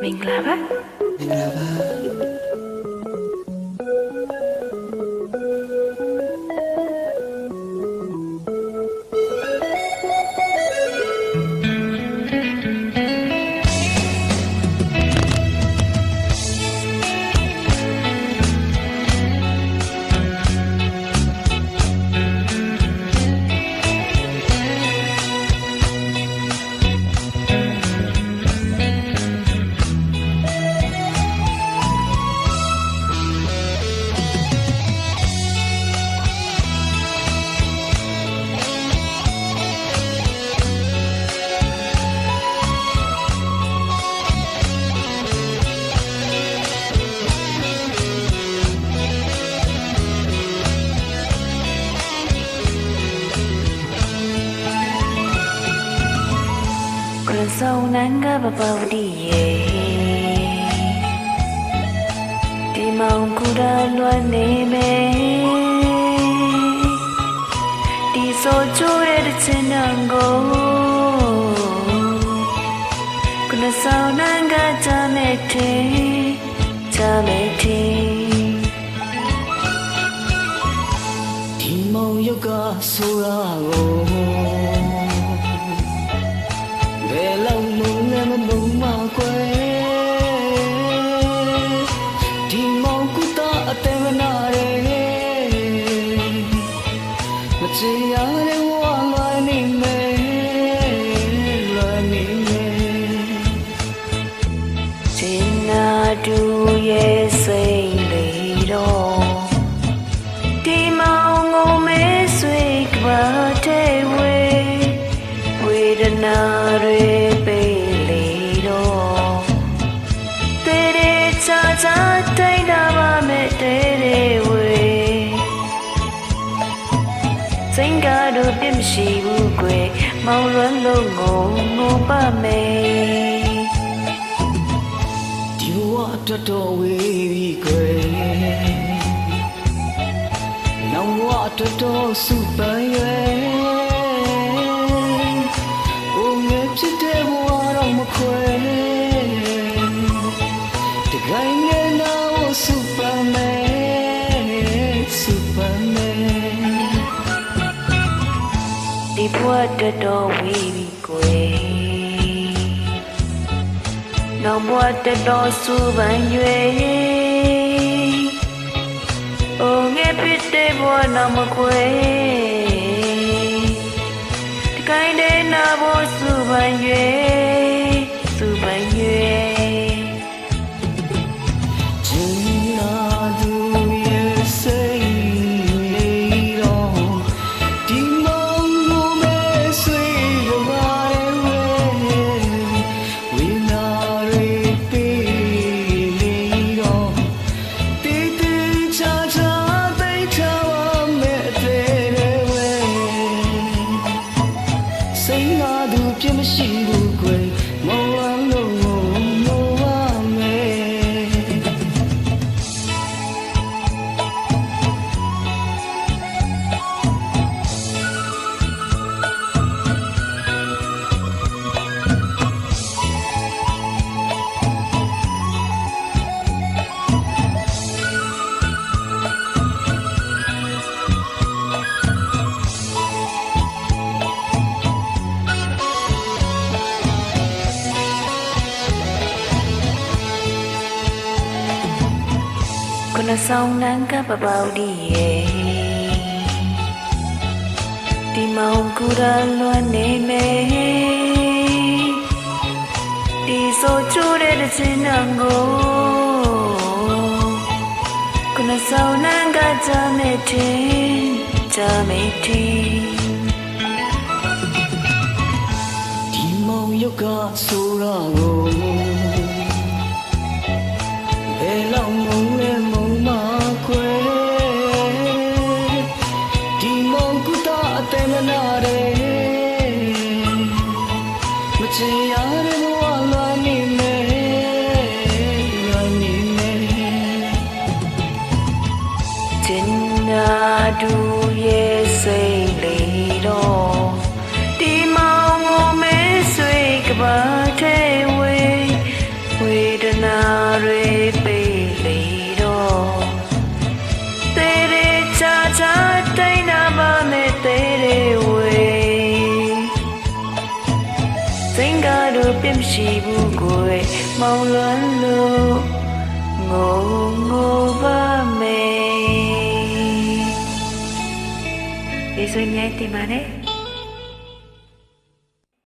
မင်္ဂလာပါမ င်္ဂလာပါကရဆောင်နန်ကပပဝတိယေဒီမောင်ကူရလွမ်းနေမယ်ဒီဆိုချိုးရဲ့ချင်နံကိုကရဆောင်နန်ကကြမဲ့ ကွယ်မောင်လွန်းလုံးကိုငိုပါမယ်ဒီဘဝအတွက်တော်ဝေးပြီကွယ်နောင်ဘဝအတွက်တော်စုပန်ရွယ်အိုငယ်ဖြစ်တဲ့ဘဝတော့မခွဲတကိုင်းငယ်နာစုပန်မယ် ဝတော်တော်ဝေးပြီကွယ်နောက်ဘဝတော်တော်စူပန်ရွယ်အိုငယ်ပြစ်တဲ့ဘဝနောက်မကွယ်ဒီကိုင်းတဲ့နာဘဝစူပန်ရွ သူပြစ် နဆောင်နန်ကပပဝတိယေဒီမောင်ကူရလွမ်းနေမယ်ဒီဆိုချိုးတဲ့ချင်နံကိုကနဆောင်နန်ကကြမဲ့တဲ့ကြမဲ့တဲ့ဒီမောင်ရုပ်ကဆိုရကို မရှိဘူးကိုယ်မောင်လွန်းလို့ငိုငိုပါမယ်ဒီဆိုရင်တင်ပါနဲ့